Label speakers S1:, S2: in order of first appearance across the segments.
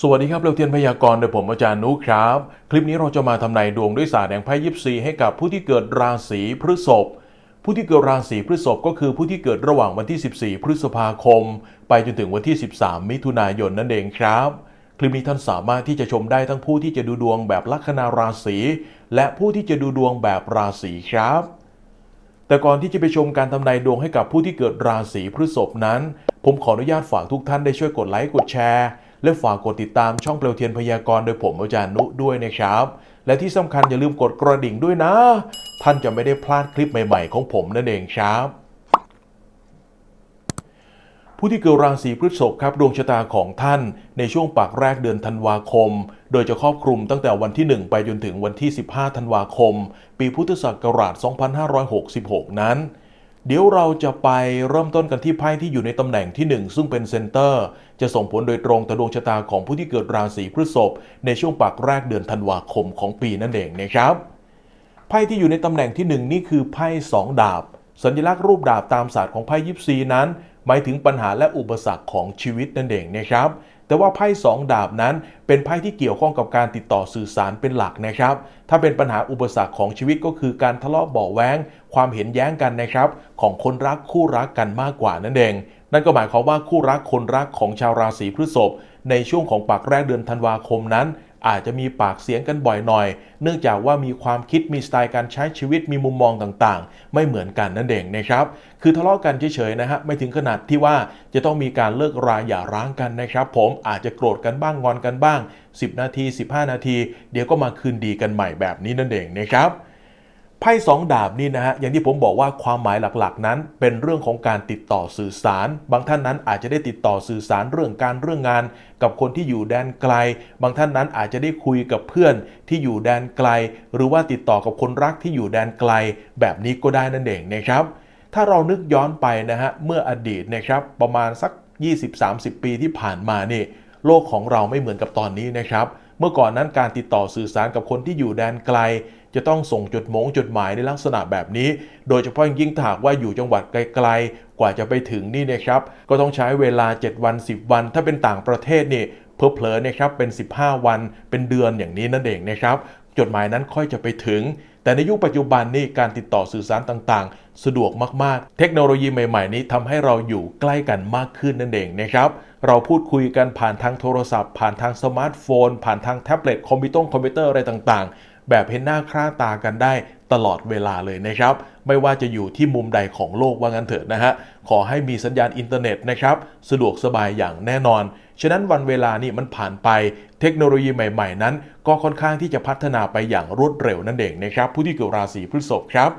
S1: สวัสดีครับเราเทียนพยากรณ์โดยผมอาจารย์นุครับ คลิปนี้เราจะมาทำนายดวงด้วยศาสตร์แห่งไพ่ยิปซีให้กับผู้ที่เกิดราศีพฤษภผู้ที่เกิดราศีพฤษภก็คือผู้ที่เกิดระหว่างวันที่ 14 พฤษภาคม ไปจนถึงวันที่ 13 มิถุนายนนั่นเองครับ คลิปนี้ท่านสามารถที่จะชมได้ทั้งผู้ที่จะดูดวงแบบลัคนาราศีและผู้ที่จะดูดวงแบบราศีครับแต่ก่อนที่จะไปชมการทำนายดวงให้กับผู้ที่เกิดราศีพฤษภนั้น ผมขออนุญาตฝากทุกท่านได้ช่วยกดไลค์กดแชร์ และฝากกดติดตามช่องเปลวเทียนพยากรณ์โดยผมอาจารย์นุด้วยนะครับ และที่สำคัญอย่าลืมกดกระดิ่งด้วยนะ ท่านจะไม่ได้พลาดคลิปใหม่ ๆ ของผมนั่นเองครับผู้ที่เกิดราศีพฤษภครับดวงชะตาของท่าน ในช่วงปากแรกเดือนธันวาคม โดยจะครอบคลุมตั้งแต่วันที่ 1 ไปจนถึงวันที่ 15 ธันวาคม ปีพุทธศักราช 2566 นั้น เดี๋ยวเราจะไปเริ่มต้นกันที่ไพ่ที่อยู่ในตำแหน่งที่ 1 ซึ่งเป็นเซนเตอร์ จะส่งผลโดยตรงต่อดวงชะตาของผู้ที่เกิดราศีพฤษภในช่วงปากแรกเดือนธันวาคมของปีนั่นเองนะครับไพ่ที่อยู่ในตำแหน่งที่หนึ่งนี่คือไพ่สองดาบ สัญลักษณ์รูปดาบตามศาสตร์ของไพ่ยิปซีนั้น หมายถึงปัญหาและอุปสรรคของชีวิตนั่นเองนะครับ แต่ว่าไพ่สองดาบนั้น เป็นไพ่ที่เกี่ยวข้องกับการติดต่อสื่อสารเป็นหลักนะครับ ถ้าเป็นปัญหาอุปสรรคของชีวิตก็คือการทะเลาะเบาแว้งความเห็นแย้งกันนะครับ ของคนรักคู่รักกันมากกว่านั่นเอง นั่นก็หมายความว่าคู่รักคนรักของชาวราศีพฤษภในช่วงของปากแรกเดือนธันวาคมนั้น อาจจะมีปากเสียงกันบ่อยหน่อย เนื่องจากว่ามีความคิดมีสไตล์การใช้ชีวิตมีมุมมองต่างๆ ไม่เหมือนกันนั่นเองนะครับ คือทะเลาะกันเฉยๆนะฮะไม่ถึงขนาดที่ว่าจะต้องมีการเลิกราอย่าร้างกันนะครับ ผมอาจจะโกรธกันบ้างงอนกันบ้าง 10 นาที 15 นาที เดี๋ยวก็มาคืนดีกันใหม่แบบนี้นั่นเองนะครับ ไพ่สองดาบนี่นะฮะอย่างที่ผมบอกว่าความหมายหลักๆ นั้น เป็นเรื่องของการติดต่อสื่อสาร บางท่านนั้นอาจจะได้ติดต่อสื่อสารเรื่องการเรื่องงาน กับคนที่อยู่แดนไกล บางท่านนั้นอาจจะได้คุยกับเพื่อนที่อยู่แดนไกล หรือว่าติดต่อกับคนรักที่อยู่แดนไกล แบบนี้ก็ได้นั่นเองนะครับ ถ้าเรานึกย้อนไปนะฮะเมื่ออดีตนะครับประมาณสัก 20-30 ปีที่ผ่านมานี่โลกของเราไม่เหมือนกับตอนนี้นะครับ เมื่อก่อนนั้นการติดต่อสื่อสารกับคนที่อยู่แดนไกล จะต้องส่งจดหมงจดหมายในลักษณะแบบนี้ โดยเฉพาะยิ่งถ้าหากว่าอยู่จังหวัดไกลๆ กว่าจะไปถึงนี่นะครับ ก็ต้องใช้เวลา 7 วัน 10 วัน ถ้าเป็นต่างประเทศนี่ เพลอๆนะครับเป็น 15 วันเป็นเดือนอย่างนี้นั่นเองนะครับจดหมายนั้นค่อยจะไปถึง แต่ในยุคปัจจุบันนี่การติดต่อสื่อสารต่างๆ สะดวกมากๆ เทคโนโลยีใหม่ๆ นี้ทำให้เราอยู่ใกล้กันมากขึ้นนั่นเองนะครับเราพูดคุยกันผ่านทางโทรศัพท์ ผ่านทางสมาร์ทโฟน ผ่านทางแท็บเล็ตคอมพิวเตอร์คอมพิวเตอร์อะไรต่างๆ แบบเห็นหน้าค่าตากันได้ตลอดเวลาเลยนะครับ ไม่ว่าจะอยู่ที่มุมใดของโลกว่างั้นเถิดนะฮะขอให้มีสัญญาณอินเทอร์เน็ตนะครับสะดวกสบายอย่างแน่นอน ฉะนั้นวันเวลานี่มันผ่านไปเทคโนโลยีใหม่ ๆ นั้น ก็ค่อนข้างที่จะพัฒนาไปอย่างรวดเร็วนั่นเองนะครับผู้ที่เกิดราศีพฤษภครับ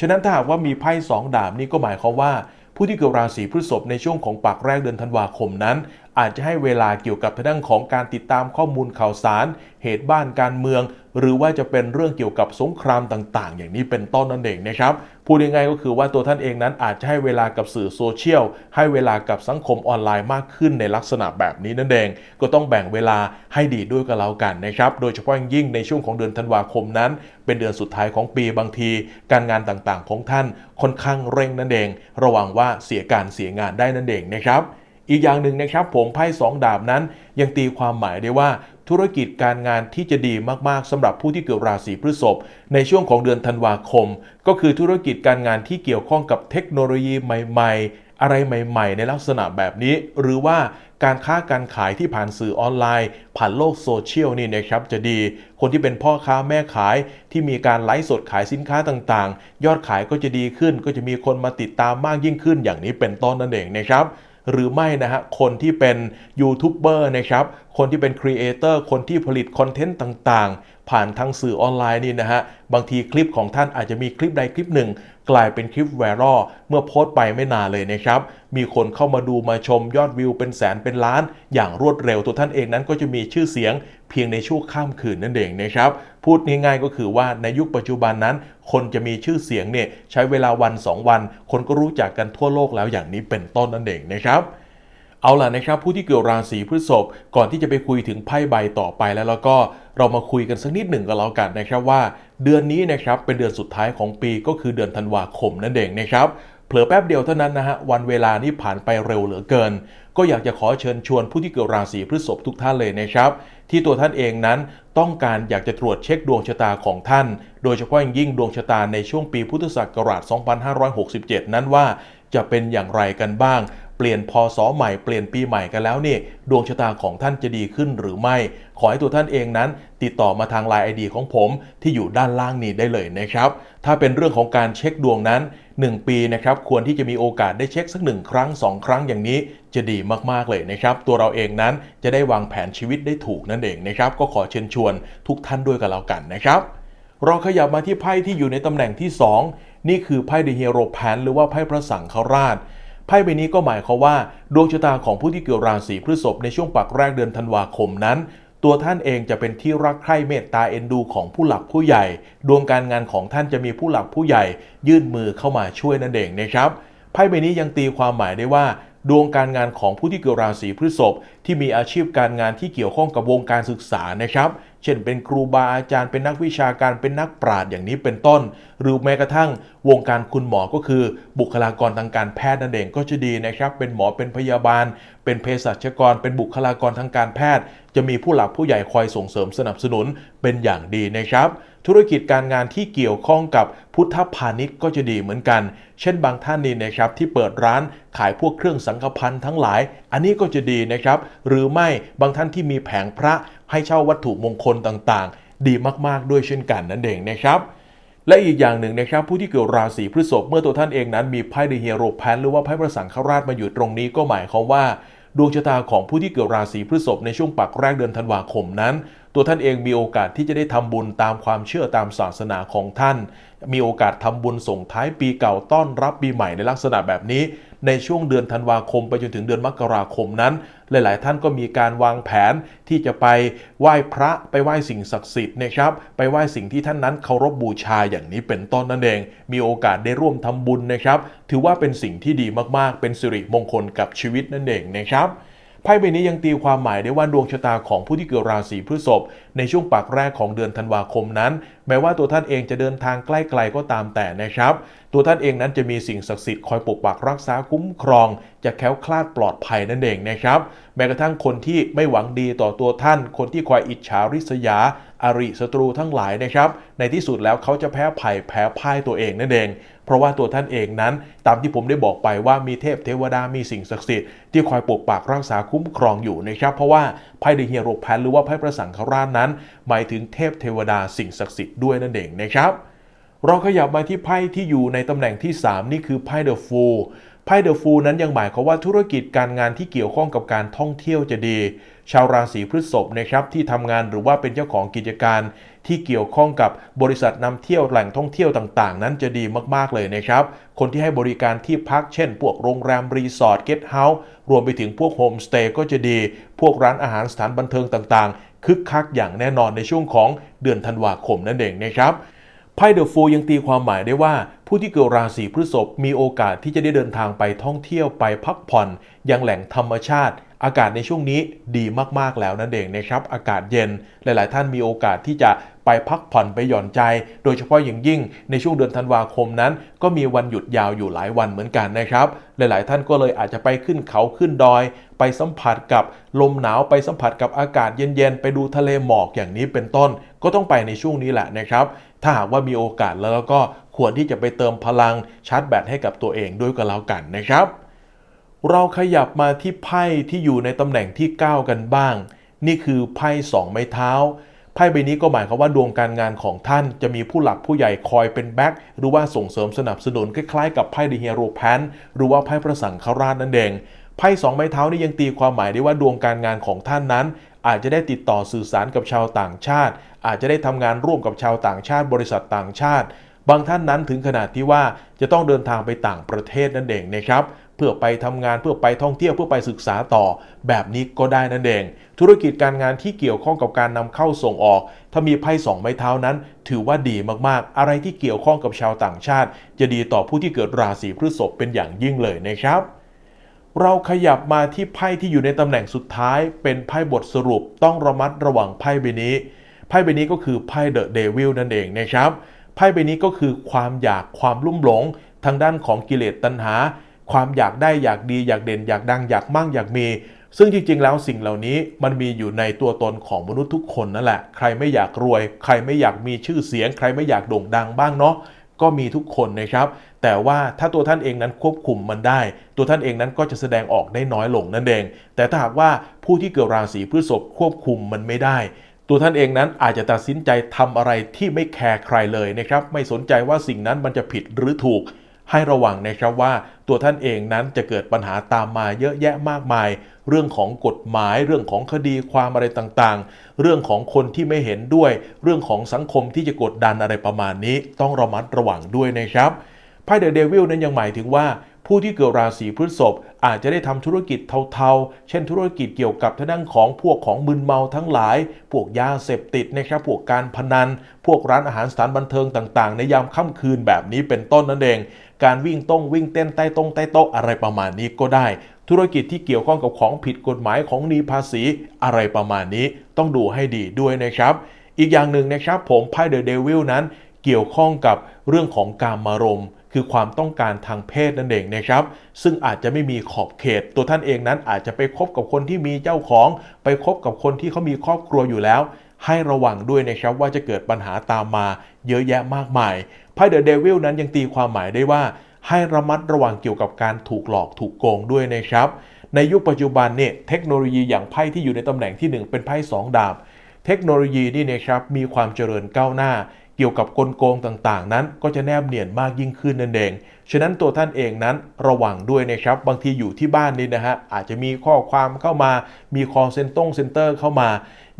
S1: ฉะนั้นถ้าหากว่ามีไพ่สองดาบนี่ก็หมายความว่า ผู้ที่เกิดราศีพฤษภในช่วงของปากแรกเดือนธันวาคมนั้น อาจจะให้เวลาเกี่ยวกับทางด้านของการติดตามข้อมูลข่าวสาร เหตุบ้านการเมือง หรือว่าจะเป็นเรื่องเกี่ยวกับสงครามต่าง ๆ อย่างนี้เป็นต้นนั่นเองนะครับพูดง่ายๆก็คือว่าตัวท่านเองนั้นอาจจะให้เวลากับสื่อโซเชียลให้เวลากับสังคมออนไลน์มากขึ้นในลักษณะแบบนี้นั่นเอง ก็ต้องแบ่งเวลาให้ดีด้วยกันแล้วกันนะครับโดยเฉพาะยิ่งในช่วงของเดือนธันวาคมนั้น เป็นเดือนสุดท้ายของปีบางที การงานต่างๆ ของท่านค่อนข้างเร่งนั่นเอง ระวังว่าเสียการเสียงานได้นั่นเองนะครับ อีกอย่างหนึ่งนะครับผมไพ่สองดาบนั้นยังตีความหมายได้ว่าธุรกิจการงานที่จะดีมากๆสำหรับผู้ที่เกิดราศีพฤษภในช่วงของเดือนธันวาคม ก็คือธุรกิจการงานที่เกี่ยวข้องกับเทคโนโลยีใหม่ ๆ อะไรใหม่ ๆ ในลักษณะแบบนี้ หรือว่าการค้าการขายที่ผ่านสื่อออนไลน์ ผ่านโลกโซเชียลนี่นะครับจะดี คนที่เป็นพ่อค้าแม่ขายที่มีการไลฟ์สดขายสินค้าต่างๆ ยอดขายก็จะดีขึ้น ก็จะมีคนมาติดตามมากยิ่งขึ้น อย่างนี้เป็นต้นนั่นเองนะครับ หรือไม่นะฮะคนที่เป็นยูทูบเบอร์นะครับคนที่เป็นครีเอเตอร์คนที่ผลิตคอนเทนต์ต่างๆ ผ่านทางสื่อออนไลน์นี่นะฮะบางทีคลิปของท่านอาจจะมีคลิปใดคลิปหนึ่ง กลายเป็นคลิปไวรัลเมื่อโพสต์ไปไม่นานเลยนะครับ มีคนเข้ามาดูมาชมยอดวิวเป็นแสนเป็นล้าน อย่างรวดเร็วตัวท่านเองนั้นก็จะมีชื่อเสียงเพียงในช่วงข้ามคืนนั่นเองนะครับ พูดง่ายๆก็คือว่าในยุคปัจจุบันนั้น คนจะมีชื่อเสียงเนี่ยใช้เวลาวัน 2 วัน คนก็รู้จักกันทั่วโลกแล้วอย่างนี้เป็นต้นนั่นเองนะครับ เอาล่ะนะครับผู้ที่เกิดราศีพฤษภก่อนที่จะไปคุยถึงไพ่ใบต่อไปแล้วแล้วก็เรามาคุยกันสักนิดหนึ่งก็แล้วกันนะครับว่า เดือนนี้นะครับเป็นเดือนสุดท้ายของปีก็คือเดือนธันวาคมนั่นเองนะครับเผลอแป๊บเดียวเท่านั้นนะฮะวันเวลานี่ผ่านไปเร็วเหลือเกิน ก็อยากจะขอเชิญชวนผู้ที่เกิดราศีพฤษภทุกท่านเลยนะครับ ที่ตัวท่านเองนั้นต้องการอยากจะตรวจเช็คดวงชะตาของท่าน โดยเฉพาะอย่างยิ่งดวงชะตาในช่วงปีพุทธศักราช 2567 นั้นว่าจะเป็นอย่างไรกันบ้าง ลี่ยนพศใหม่เปลี่ยนปีใหม่กันแล้วนี่ดวงชะตาของท่านจะดีขึ้นหรือไม่ ขอให้ตัวท่านเองนั้น ติดต่อมาทางไลน์ไอดีของผมที่อยู่ด้านล่างนี้ได้เลยนะครับ ถ้าเป็นเรื่องของการเช็คดวงนั้น 1 ปีนะครับควรที่จะมีโอกาสได้เช็คสักหนึ่งครั้ง 2 ครั้งอย่างนี้จะดีมากๆเลยนะครับ ตัวเราเองนั้นจะได้วางแผนชีวิตได้ถูกนั่นเองนะครับ ก็ขอเชิญชวนทุกท่านด้วยกันแล้วกันนะครับเราขยับมาที่ไพ่ที่อยู่ในตำแหน่งที่ 2 นี่คือไพ่เดอะฮีโร่แพนหรือว่าไพ่พระสังฆราช พ่ใบนี้ก็หมายความว่า ดวงชะตาของผู้ที่เกิดราศีพฤษภในช่วงปักแรกเดือนธันวาคมนั้น ตัวท่านเองจะเป็นที่รักใคร่เมตตาเอ็นดูของผู้หลักผู้ใหญ่ ดวงการงานของท่านจะมีผู้หลักผู้ใหญ่ ยื่นมือเข้ามาช่วยนั่นเองนะครับไพ่ใบนี้ยังตีความหมายได้ว่าดวงการงานของผู้ที่เกิดราศีพฤษภที่มีอาชีพการงานที่เกี่ยวข้องกับวงการศึกษานะครับ เช่นเป็นครูบาอาจารย์เป็นนักวิชาการเป็นนักปราชญ์อย่างนี้เป็นต้น หรือแม้กระทั่งวงการคุณหมอก็คือ บุคลากรทางการแพทย์นั่นเองก็จะดีนะครับ เป็นหมอเป็นพยาบาล เป็นเภสัชกร เป็นบุคลากรทางการแพทย์ จะมีผู้หลักผู้ใหญ่คอยส่งเสริมสนับสนุนเป็นอย่างดีนะครับ ธุรกิจการงานที่เกี่ยวข้องกับพุทธพาณิชย์ก็จะดีเหมือนกัน เช่นบางท่านนี่นะครับที่เปิดร้านขายพวกเครื่องสังฆพันธ์ทั้งหลาย อันนี้ก็จะดีนะครับ หรือไม่บางท่านที่มีแผงพระให้เช่าวัตถุมงคลต่างๆ ดีมากๆด้วยเช่นกันนั่นเองนะครับและอีกอย่างหนึ่งนะครับผู้ที่เกิดราศีพฤษภเมื่อตัวท่านเองนั้นมีไพ่เดอะฮีโรแพนหรือว่าไพ่พระสังฆราชมาอยู่ตรงนี้ก็หมายความว่า ดวงชะตาของผู้ที่เกิดราศีพฤษภในช่วงปักแรกเดือนธันวาคมนั้น ตัวท่านเองมีโอกาสที่จะได้ทำบุญตามความเชื่อตามศาสนาของท่าน มีโอกาสทำบุญส่งท้ายปีเก่าต้อนรับปีใหม่ในลักษณะแบบนี้ ในช่วงเดือนธันวาคมไปจนถึงเดือนมกราคมนั้น หลาย ๆ ท่านก็มีการวางแผนที่จะไปไหว้พระไปไหว้สิ่งศักดิ์สิทธิ์นะครับ ไปไหว้สิ่งที่ท่านนั้นเคารพบูชาอย่างนี้เป็นต้นนั่นเอง มีโอกาสได้ร่วมทำบุญนะครับ ถือว่าเป็นสิ่งที่ดีมาก ๆ เป็นสิริมงคลกับชีวิตนั่นเองนะครับ ไพ่ใบนี้ยังตีความหมายได้ว่าดวงชะตาของผู้ที่เกิดราศีพฤษภในช่วงปากแรกของเดือนธันวาคมนั้น แม้ว่าตัวท่านเองจะเดินทางใกล้ไกลก็ตามแต่นะครับ ตัวท่านเองนั้นจะมีสิ่งศักดิ์สิทธิ์คอยปกปักรักษาคุ้มครอง จะแคล้วคลาดปลอดภัยนั่นเองนะครับ แม้กระทั่งคนที่ไม่หวังดีต่อตัวท่าน คนที่คอยอิจฉาริษยาอาริศัตรูทั้งหลายนะครับ ในที่สุดแล้วเขาจะแพ้ภัยแพ้พ่ายตัวเองนั่นเอง ราะว่าตัวท่านเองนั้น ตามที่ผมได้บอกไปว่ามีเทพเทวดามีสิ่งศักดิ์สิทธิ์ที่คอยปกปักรักษาคุ้มครองอยู่นะครับเพราะว่าไพ่เดอะฮีโรแพนหรือว่าไพ่พระสังฆราชนั้น หมายถึงเทพเทวดาสิ่งศักดิ์สิทธิ์ด้วยนั่นเองนะครับเราขยับมาที่ไพ่ที่อยู่ในตำแหน่งที่ 3 นี่คือไพ่เดอะฟูลไพ่เดอะฟูลนั้นยังหมายความว่าธุรกิจการงานที่เกี่ยวข้องกับการท่องเที่ยวจะดี ชาวราศีพฤษภนะครับที่ทำงานหรือว่าเป็นเจ้าของกิจการ ที่เกี่ยวข้องกับบริษัทนำเที่ยวแหล่งท่องเที่ยวต่างๆ นั้นจะดีมากๆเลยนะครับ คนที่ให้บริการที่พักเช่น พวกโรงแรมรีสอร์ทเกสต์เฮาส์รวมไปถึงพวกโฮมสเตย์ก็จะดี พวกร้านอาหารสถานบันเทิงต่างๆ คึกคักอย่างแน่นอนในช่วงของเดือนธันวาคมนั่นเองนะครับไพ่เดอะฟูยังตีความหมายได้ว่าผู้ที่เกิดราศีพฤษภมีโอกาสที่จะได้เดินทางไปท่องเที่ยวไปพักผ่อนยังแหล่งธรรมชาติ อากาศในช่วงนี้ดีมากๆแล้วนั่นเองนะครับ อากาศเย็นหลาย ๆ ท่านมีโอกาสที่จะไปพักผ่อนไปหย่อนใจ โดยเฉพาะอย่างยิ่งในช่วงเดือนธันวาคมนั้น ก็มีวันหยุดยาวอยู่หลายวันเหมือนกันนะครับ หลาย ๆ ท่านก็เลยอาจจะไปขึ้นเขาขึ้นดอย ไปสัมผัสกับลมหนาวไปสัมผัสกับอากาศเย็น ๆ ไปดูทะเลหมอกอย่างนี้เป็นต้น ก็ต้องไปในช่วงนี้แหละนะครับ ถ้าหากว่ามีโอกาสแล้วก็ควรที่จะไปเติมพลังชาร์จแบตให้กับตัวเองด้วยก็แล้วกันนะครับ เราขยับมาที่ไพ่ที่อยู่ในตำแหน่งที่ 9 กันบ้าง นี่คือไพ่สองไม้เท้า ไพ่ใบนี้ก็หมายความว่าดวงการงานของท่านจะมีผู้หลักผู้ใหญ่คอยเป็นแบ็คหรือว่าส่งเสริมสนับสนุนคล้ายๆกับไพ่เดฮีโรแพนหรือว่าไพ่พระสังฆราชนั่นเองไพ่สองไม้เท้านี่ยังตีความหมายได้ว่าดวงการงานของท่านนั้น อาจจะได้ติดต่อสื่อสารกับชาวต่างชาติ อาจจะได้ทำงานร่วมกับชาวต่างชาติ บริษัทต่างชาติ บางท่านนั้นถึงขนาดที่ว่าจะต้องเดินทางไปต่างประเทศนั่นเองนะครับเพื่อไปทำงานเพื่อไปท่องเที่ยวเพื่อไปศึกษาต่อ แบบนี้ก็ได้นั่นเอง ธุรกิจการงานที่เกี่ยวข้องกับการนำเข้าส่งออก ถ้ามีไพ่สองไม้เท้านั้น ถือว่าดีมากๆ อะไรที่เกี่ยวข้องกับชาวต่างชาติ จะดีต่อผู้ที่เกิดราศีพฤษภเป็นอย่างยิ่งเลยนะครับเราขยับมาที่ไพ่ที่อยู่ในตำแหน่งสุดท้าย เป็นไพ่บทสรุปต้องระมัดระวังไพ่ใบนี้ ไพ่ใบนี้ก็คือไพ่เดอะเดวิลนั่นเองนะครับ ไพ่ใบนี้ก็คือความอยากความลุ่มหลง ทางด้านของกิเลสตัณหา ความอยากได้อยากดีอยากเด่นอยากดังอยากมั่งอยากมี ซึ่งจริงๆ แล้วสิ่งเหล่านี้มันมีอยู่ในตัวตนของมนุษย์ทุกคนนั่นแหละ ใครไม่อยากรวย ใครไม่อยากมีชื่อเสียง ใครไม่อยากโด่งดังบ้างเนาะก็มีทุกคนนะครับ แต่ว่าถ้าตัวท่านเองนั้นควบคุมมันได้ ตัวท่านเองนั้นก็จะแสดงออกได้น้อยลงนั่นเอง แต่ถ้าหากว่าผู้ที่เกิดราศีพฤษภควบคุมมันไม่ได้ ตัวท่านเองนั้นอาจจะตัดสินใจทำอะไรที่ไม่แคร์ใครเลยนะครับ ไม่สนใจว่าสิ่งนั้นมันจะผิดหรือถูก ให้ระวังนะครับว่าตัวท่านเองนั้นจะเกิดปัญหาตามมาเยอะแยะมากมาย เรื่องของกฎหมาย เรื่องของคดีความอะไรต่างๆ เรื่องของคนที่ไม่เห็นด้วย เรื่องของสังคมที่จะกดดันอะไรประมาณนี้ ต้องระมัดระวังด้วยนะครับไพ่เดอะเดวิลนั้นยังหมายถึงว่า ผู้ที่เกิดราศีพฤษภอาจจะได้ทำธุรกิจเทาๆ เช่นธุรกิจเกี่ยวกับทางด้านของพวกของมึนเมาทั้งหลาย พวกยาเสพติดนะครับ พวกการพนัน พวกร้านอาหารสถานบันเทิงต่างๆ ในยามค่ำคืนแบบนี้เป็นต้นนั่นเอง การวิ่งต้องวิ่งเต้นใต้ตรงใต้โต๊ะอะไรประมาณนี้ก็ได้ ธุรกิจที่เกี่ยวข้องกับของผิดกฎหมายของหนีภาษีอะไรประมาณนี้ ต้องดูให้ดีด้วยนะครับอีกอย่างหนึ่งนะครับผมไพ่เดอะเดวิลนั้น เกี่ยวข้องกับเรื่องของการมารมคือความต้องการทางเพศนั่นเองนะครับ ซึ่งอาจจะไม่มีขอบเขต ตัวท่านเองนั้นอาจจะไปคบกับคนที่มีเจ้าของ ไปคบกับคนที่เขามีครอบครัวอยู่แล้ว ให้ระวังด้วยนะครับว่าจะเกิดปัญหาตามมาเยอะแยะมากมายไพ่เดอะเดวิลนั้นยังตีความหมายได้ว่า ให้ระมัดระวังเกี่ยวกับการถูกหลอกถูกโกงด้วยนะครับ ในยุคปัจจุบันเนี่ยเทคโนโลยีอย่างไพ่ที่อยู่ในตำแหน่งที่หนึ่งเป็นไพ่สองดาบ เทคโนโลยีนี่นะครับมีความเจริญก้าวหน้า กี่ยวกับกลโกงต่างๆ นั้น ก็จะแนบเนียนมากยิ่งขึ้นนั่นเอง ฉะนั้นตัวท่านเองนั้นระวังด้วยนะครับ บางทีอยู่ที่บ้านนี่นะฮะอาจจะมีข้อความเข้ามา มีคอเซ็นตงเซ็นเตอร์เข้ามา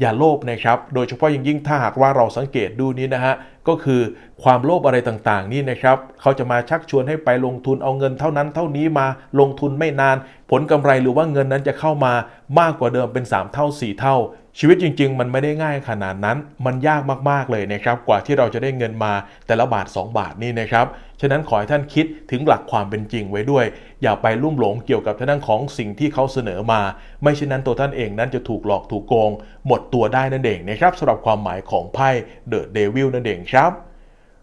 S1: อย่าโลภนะครับ โดยเฉพาะอย่งยิ่งถ้าหากว่าเราสังเกตดูนี้นะฮะก็คือความโลภอะไรต่างๆ นี่นะครับ เขาจะมาชักชวนให้ไปลงทุนเอาเงินเท่านั้นเท่านี้มาลงทุนไม่นาน ผลกำไรหรือว่าเงินนั้นจะเข้ามามากกว่าเดิมเป็น 3 เท่า 4 เท่า ชีวิตจริง ๆ มันไม่ได้ง่ายขนาดนั้น มันยากมากๆเลยนะครับ กว่าที่เราจะได้เงินมาแต่ละบาท 2 บาทนี่นะครับ ฉะนั้นขอให้ท่านคิดถึงหลักความเป็นจริงไว้ด้วย อย่าไปลุ่มหลงเกี่ยวกับทางด้านของสิ่งที่เขาเสนอมา ไม่เช่นนั้นตัวท่านเองนั้นจะถูกหลอกถูกโกง หมดตัวได้นั่นเองนะครับสำหรับความหมายของไพ่เดอะเดวิลนั่นเองครับ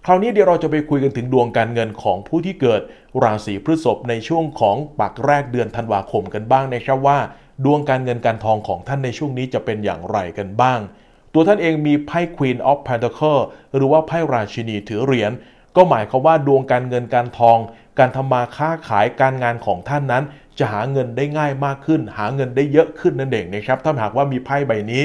S1: คราวนี้เดี๋ยวเราจะไปคุยกันถึงดวงการเงินของผู้ที่เกิด ราศีพฤษภในช่วงของปักแรกเดือนธันวาคมกันบ้างนะครับว่า ดวงการเงินการทองของท่านในช่วงนี้จะเป็นอย่างไรกันบ้าง ตัวท่านเองมีไพ่ Queen of Pentacle หรือว่าไพ่ราชินีถือเหรียญก็หมายความว่าดวงการเงินการทอง การทำมาค้าขายการงานของท่านนั้น จะหาเงินได้ง่ายมากขึ้น หาเงินได้เยอะขึ้นนั่นเองนะครับถ้าหากว่ามีไพ่ใบนี้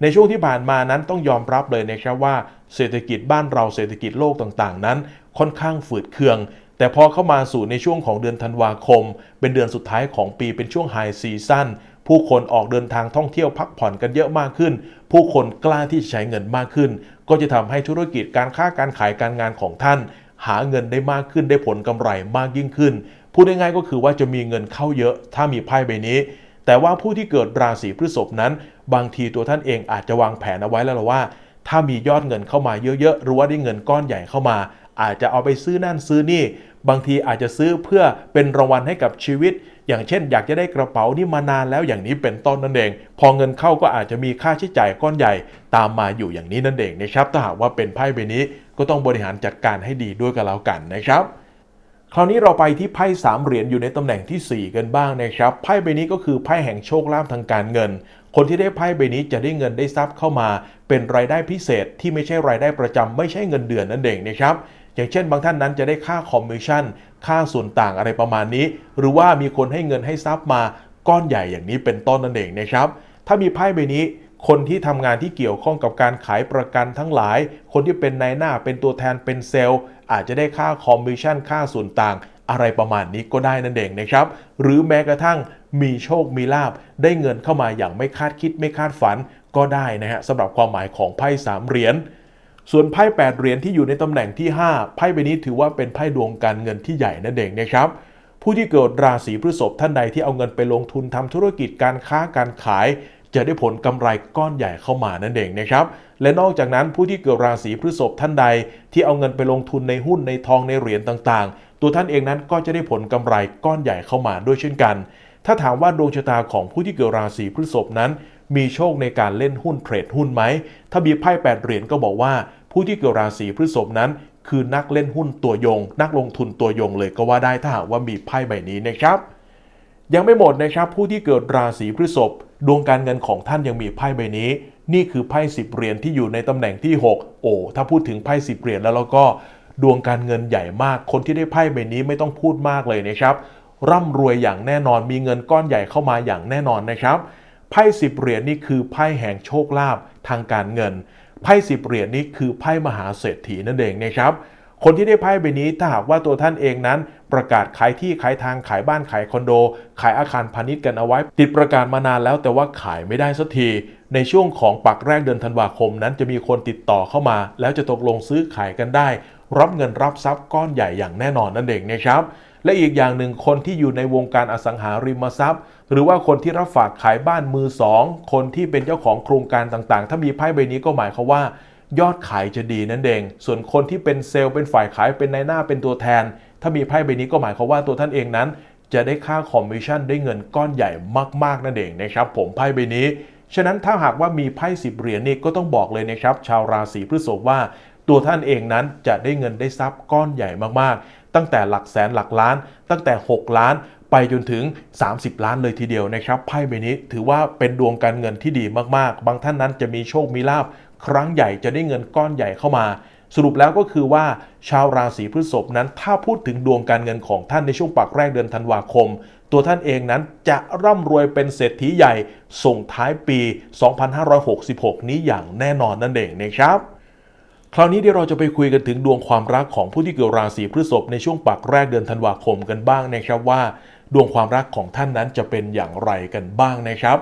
S1: ในช่วงที่ผ่านมานั้นต้องยอมรับเลยนะครับว่า เศรษฐกิจบ้านเราเศรษฐกิจโลกต่างๆ นั้น ค่อนข้างฝืดเคืองแต่พอเข้ามาสู่ในช่วงของเดือนธันวาคม เป็นเดือนสุดท้ายของปีเป็นช่วงไฮซีซั่น ผู้คนออกเดินทางท่องเที่ยวพักผ่อนกันเยอะมากขึ้น ผู้คนกล้าที่จะใช้เงินมากขึ้น ก็จะทำให้ธุรกิจการค้าการขายการงานของท่าน หาเงินได้มากขึ้นได้ผลกำไรมากยิ่งขึ้น พูดง่ายๆก็คือว่าจะมีเงินเข้าเยอะ ถ้ามีไพ่ใบนี้ แต่ว่าผู้ที่เกิดราศีพฤษภนั้น บางทีตัวท่านเองอาจจะวางแผนเอาไว้แล้วว่า ถ้ามียอดเงินเข้ามาเยอะๆหรือว่าได้เงินก้อนใหญ่เข้ามา อาจจะเอาไปซื้อนั่นซื้อนี่ บางทีอาจจะซื้อเพื่อเป็นรางวัลให้กับชีวิต อย่างเช่น อยากจะได้กระเป๋านี่มานานแล้วอย่างนี้เป็นต้นนั่นเอง พอเงินเข้าก็อาจจะมีค่าใช้จ่ายก้อนใหญ่ตามมาอยู่อย่างนี้นั่นเองนะครับถ้าหากว่าเป็นไพ่ใบนี้ก็ต้องบริหารจัดการให้ดีด้วยกันแล้วกันนะครับคราวนี้เราไปที่ไพ่สามเหรียญอยู่ในตำแหน่งที่ 4 กันบ้างนะครับไพ่ใบนี้ก็คือไพ่แห่งโชคลาภทางการเงิน คนที่ได้ไพ่ใบนี้จะได้เงินได้ทรัพย์เข้ามา เป็นรายได้พิเศษที่ไม่ใช่รายได้ประจำไม่ใช่เงินเดือนนั่นเองนะครับ อย่างเช่น บางท่านนั้นจะได้ค่าคอมมิชชั่น ค่าส่วนต่างอะไรประมาณนี้ หรือว่ามีคนให้เงินให้ทรัพย์มาก้อนใหญ่อย่างนี้เป็นต้นนั่นเองนะครับ ถ้ามีไพ่ใบนี้คนที่ทำงานที่เกี่ยวข้องกับการขายประกันทั้งหลาย คนที่เป็นนายหน้าเป็นตัวแทนเป็นเซลล์ อาจจะได้ค่าคอมมิชชั่นค่าส่วนต่าง อะไรประมาณนี้ก็ได้นั่นเองนะครับ หรือแม้กระทั่งมีโชคมีลาบได้เงินเข้ามาอย่างไม่คาดคิดไม่คาดฝันก็ได้นะฮะสำหรับความหมายของไพ่สามเหรียญ ส่วนไพ่8เหรียญที่อยู่ในตำแหน่งที่ 5 ไพ่ใบนี้ถือว่าเป็นไพ่ดวงการเงินที่ใหญ่นั่นเองนะครับ ผู้ที่เกิดราศีพฤษภท่านใดที่เอาเงินไปลงทุนทำธุรกิจการค้าการขาย จะได้ผลกำไรก้อนใหญ่เข้ามานั่นเองนะครับ และนอกจากนั้นผู้ที่เกิดราศีพฤษภท่านใดที่เอาเงินไปลงทุนในหุ้นในทองในเหรียญต่างๆ ตัวท่านเองนั้นก็จะได้ผลกำไรก้อนใหญ่เข้ามาด้วยเช่นกัน ถ้าถามว่าดวงชะตาของผู้ที่เกิดราศีพฤษภนั้น มีโชคในการเล่นหุ้นเทรดหุ้นไหม ถ้ามีไพ่แปดเหรียญก็บอกว่า ผู้ที่เกิดราศีพฤษภนั้น คือนักเล่นหุ้นตัวยง นักลงทุนตัวยงเลยก็ว่าได้ถ้าหากว่ามีไพ่ใบนี้นะครับ ยังไม่หมดนะครับผู้ที่เกิดราศีพฤษภดวงการเงินของท่านยังมีไพ่ใบนี้ นี่คือไพ่สิบเหรียญที่อยู่ในตำแหน่งที่ 6 โอ้ถ้าพูดถึงไพ่สิบเหรียญแล้วแล้วก็ดวงการเงินใหญ่มาก คนที่ได้ไพ่ใบนี้ไม่ต้องพูดมากเลยนะครับ ร่ำรวยอย่างแน่นอนมีเงินก้อนใหญ่เข้ามาอย่างแน่นอนนะครับ ไพ่สิบเหรียญนี่คือไพ่แห่งโชคลาภทางการเงิน ไพ่สิบเหรียญนี่คือไพ่มหาเศรษฐีนั่นเองนะครับ คนที่ได้ไพ่ใบนี้ถ้าหากว่าตัวท่านเองนั้น ประกาศขายที่ขายทางขายบ้านขายคอนโด ขายอาคารพาณิชย์กันเอาไว้ ติดประกาศมานานแล้วแต่ว่าขายไม่ได้สักที ในช่วงของปักแรกเดือนธันวาคมนั้นจะมีคนติดต่อเข้ามา แล้วจะตกลงซื้อขายกันได้ รับเงินรับทรัพย์ก้อนใหญ่อย่างแน่นอนนั่นเองนะครับ และอีกอย่างหนึ่งคนที่อยู่ในวงการอสังหาริมทรัพย์ หรือว่าคนที่รับฝากขายบ้านมือสองคนที่เป็นเจ้าของโครงการต่างๆ ถ้ามีไพ่ใบนี้ก็หมายความว่ายอดขายจะดีนั่นเอง ส่วนคนที่เป็นเซลล์เป็นฝ่ายขายเป็นนายหน้าเป็นตัวแทน ถ้ามีไพ่ใบนี้ก็หมายความว่าตัวท่านเองนั้น จะได้ค่าคอมมิชชั่นได้เงินก้อนใหญ่มากๆนั่นเองนะครับผมไพ่ใบนี้ ฉะนั้นถ้าหากว่ามีไพ่สิบเหรียญนี่ก็ต้องบอกเลยนะครับ ชาวราศีพฤษภว่าตัวท่านเองนั้นจะได้เงินได้ทรัพย์ก้อนใหญ่มากๆ ตั้งแต่หลักแสนหลักล้าน ตั้งแต่ 6 ล้านไปจนถึง 30 ล้านเลยทีเดียวนะครับไพ่ใบนี้ถือว่าเป็นดวงการเงินที่ดีมากๆ บางท่านนั้นจะมีโชคมีลาภครั้งใหญ่จะได้เงินก้อนใหญ่เข้ามา สรุปแล้วก็คือว่าชาวราศีพฤษภนั้น ถ้าพูดถึงดวงการเงินของท่านในช่วงปักแรกเดือนธันวาคม ตัวท่านเองนั้นจะร่ำรวยเป็นเศรษฐีใหญ่ส่งท้ายปี 2566 นี้อย่างแน่นอนนั่นเองนะครับ คราวนี้เดี๋ยวเราจะไปคุยกันถึงดวงความรักของผู้ที่เกิดราศีพฤษภในช่วงปักแรกเดือนธันวาคมกันบ้างนะครับว่า ดวงความรักของท่านนั้นจะเป็นอย่างไรกันบ้างนะครับ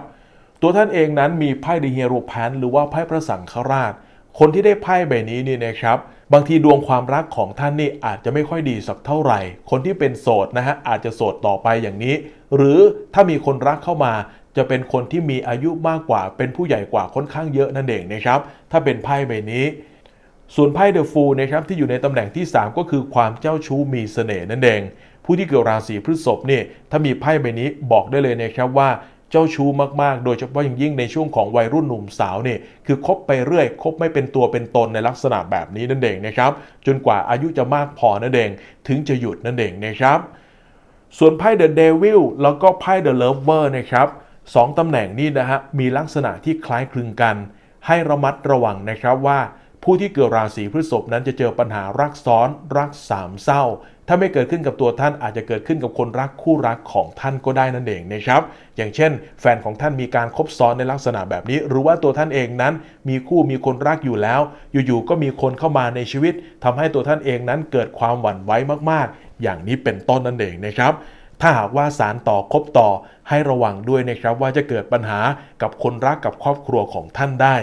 S1: ตัวท่านเองนั้นมีไพ่เดเฮโรแพนหรือว่าไพ่พระสังฆราช คนที่ได้ไพ่ใบนี้นี่นะครับ บางทีดวงความรักของท่านนี่อาจจะไม่ค่อยดีสักเท่าไหร่ คนที่เป็นโสดนะฮะอาจจะโสดต่อไปอย่างนี้ หรือถ้ามีคนรักเข้ามาจะเป็นคนที่มีอายุมากกว่า เป็นผู้ใหญ่กว่าค่อนข้างเยอะนั่นเองนะครับ ถ้าเป็นไพ่ใบนี้ ส่วนไพ่เดอะฟูลนะครับที่อยู่ในตำแหน่งที่ 3 ก็คือความเจ้าชู้มีเสน่ห์นั่นเอง ผู้ที่เกิดราศีพฤษภเนี่ยถ้ามีไพ่ใบนี้บอกได้เลยนะครับว่าเจ้าชู้มากๆ โดยเฉพาะอย่างยิ่งในช่วงของวัยรุ่นหนุ่มสาวเนี่ยคือคบไปเรื่อยคบไม่เป็นตัวเป็นตนในลักษณะแบบนี้นั่นเองนะครับจนกว่าอายุจะมากพอนั่นเอง ถึงจะหยุดนั่นเองนะครับ ส่วนไพ่เดอะเดวิลแล้วก็ไพ่เดอะเลิฟเวอร์นะครับสองตำแหน่งนี้นะฮะมีลักษณะที่คล้ายคลึงกัน ให้ระมัดระวังนะครับว่า ผู้ที่เกิดราศีพฤษภนั้นจะเจอปัญหารักซ้อนรักสามเศร้า ถ้าไม่เกิดขึ้นกับตัวท่านอาจจะเกิดขึ้นกับคนรักคู่รักของท่านก็ได้นั่นเองนะครับ อย่างเช่น แฟนของท่านมีการคบซ้อนในลักษณะแบบนี้ หรือว่าตัวท่านเองนั้น มีคู่มีคนรักอยู่แล้ว อยู่ๆก็มีคนเข้ามาในชีวิตทำให้ตัวท่านเองนั้นเกิดความหวั่นไหวมากๆ อย่างนี้เป็นต้นนั่นเองนะครับถ้าหากว่าสารต่อคบต่อให้ระวังด้วยนะครับว่าจะเกิดปัญหากับคนรักกับครอบครัวของท่านได้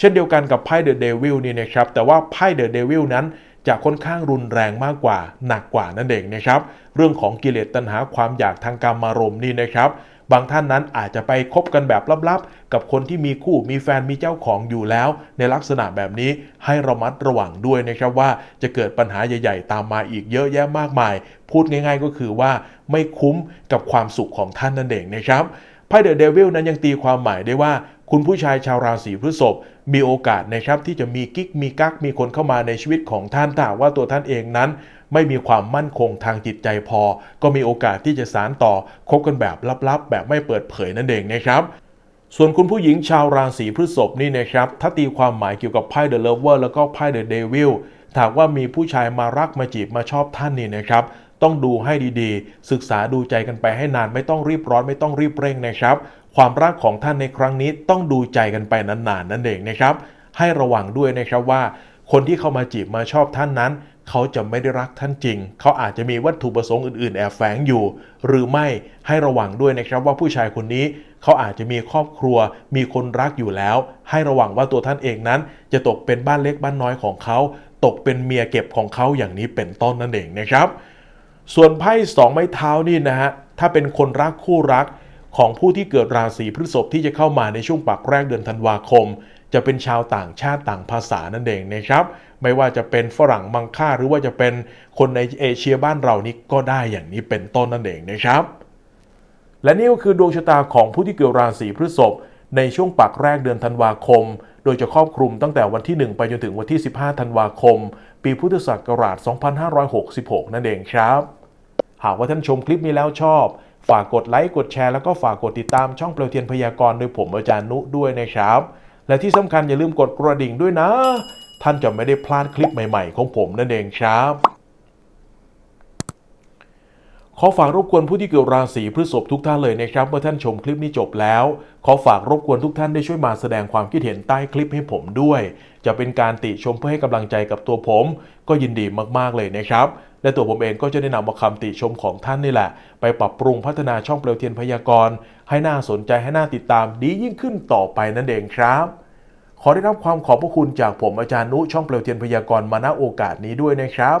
S1: เช่นเดียวกันกับไพ่เดอะเดวิลนี่นะครับ แต่ว่าไพ่เดอะเดวิลนั้นจะค่อนข้างรุนแรงมากกว่าหนักกว่านั่นเองนะครับ เรื่องของกิเลสตัณหาความอยากทางการมารมณ์นี่นะครับ บางท่านนั้นอาจจะไปคบกันแบบลับๆ กับคนที่มีคู่มีแฟนมีเจ้าของอยู่แล้ว ในลักษณะแบบนี้ให้ระมัดระวังด้วยนะครับว่าจะเกิดปัญหาใหญ่ๆ ตามมาอีกเยอะแยะมากมาย พูดง่าย ๆ ก็คือว่าไม่คุ้มกับความสุขของท่านนั่นเองนะครับไพ่เดอะเดวิลนั้นยังตีความหมายได้ว่า คุณผู้ชายชาวราศีพฤษภมีโอกาสนะครับที่จะมีกิ๊กมีกักมีคนเข้ามาในชีวิตของท่านถ้าว่าตัวท่านเองนั้น ไม่มีความมั่นคงทางจิตใจพอ ก็มีโอกาสที่จะสารต่อคบกันแบบลับๆ แบบไม่เปิดเผยนั่นเองนะครับส่วนคุณผู้หญิงชาวราศีพฤษภนี่นะครับ ถ้าตีความหมายเกี่ยวกับไพ่เดอะเลเวอร์แล้วก็ไพ่เดอะเดวิลถากว่ามีผู้ชายมารักมาจีบมาชอบท่านนี่นะครับ ต้องดูให้ดีๆ ศึกษาดูใจกันไปให้นานไม่ต้องรีบร้อนไม่ต้องรีบเร่งนะครับ ความรักของท่านในครั้งนี้ต้องดูใจกันไปนานๆนั่นเองนะครับ ให้ระวังด้วยนะครับว่า คนที่เข้ามาจีบมาชอบท่านนั้น เขาจะไม่ได้รักท่านจริง เขาอาจจะมีวัตถุประสงค์อื่นๆ แอบแฝงอยู่ หรือไม่ให้ระวังด้วยนะครับว่าผู้ชายคนนี้เขาอาจจะมีครอบครัว มีคนรักอยู่แล้ว ให้ระวังว่าตัวท่านเองนั้น จะตกเป็นบ้านเล็กบ้านน้อยของเขา ตกเป็นเมียเก็บของเขาอย่างนี้เป็นต้นนั่นเองนะครับ ส่วนไพ่สองไม้เท้านี่นะฮะถ้าเป็นคนรักคู่รัก ของผู้ที่เกิดราศีพฤษภที่จะเข้ามาในช่วงปักแรกเดือนธันวาคม จะเป็นชาวต่างชาติต่างภาษานั่นเองนะครับ ไม่ว่าจะเป็นฝรั่งมังค่าหรือว่าจะเป็นคนในเอเชียบ้านเรานี่ก็ได้อย่างนี้เป็นต้นนั่นเองนะครับ และนี่ก็คือดวงชะตาของผู้ที่เกิดราศีพฤษภในช่วงปักแรกเดือนธันวาคม โดยจะครอบคลุมตั้งแต่วันที่ 1 ไปจนถึงวันที่ 15 ธันวาคม ปีพุทธศักราช 2566 นั่นเองครับ หากว่าท่านชมคลิปนี้แล้วชอบ ฝากกดไลค์กดแชร์แล้วก็ฝากกดติดตามช่องเปลวเทียนพยากรณ์โดยผมอาจารย์นุด้วยนะครับ และที่สำคัญอย่าลืมกดกระดิ่งด้วยนะ ท่านจะไม่ได้พลาดคลิปใหม่ ๆ ของผมนั่นเองครับ ขอฝากรบกวนผู้ที่เกิดราศีพฤษภทุกท่านเลยนะครับเมื่อท่านชมคลิปนี้จบแล้ว ขอฝากรบกวนทุกท่านได้ช่วยมาแสดงความคิดเห็นใต้คลิปให้ผมด้วย จะเป็นการติชมเพื่อให้กำลังใจกับตัวผม ก็ยินดีมากๆเลยนะครับและตัวผมเองก็จะได้นำเอาคำติชมของท่านนี่แหละ ไปปรับปรุงพัฒนาช่องเปลวเทียนพยากรณ์ให้น่าสนใจให้น่าติดตามดียิ่งขึ้นต่อไปนั่นเองครับ ขอได้รับความขอบพระคุณจากผมอาจารย์นุช่องเปลวเทียนพยากรณ์มาณโอกาสนี้ด้วยนะครับ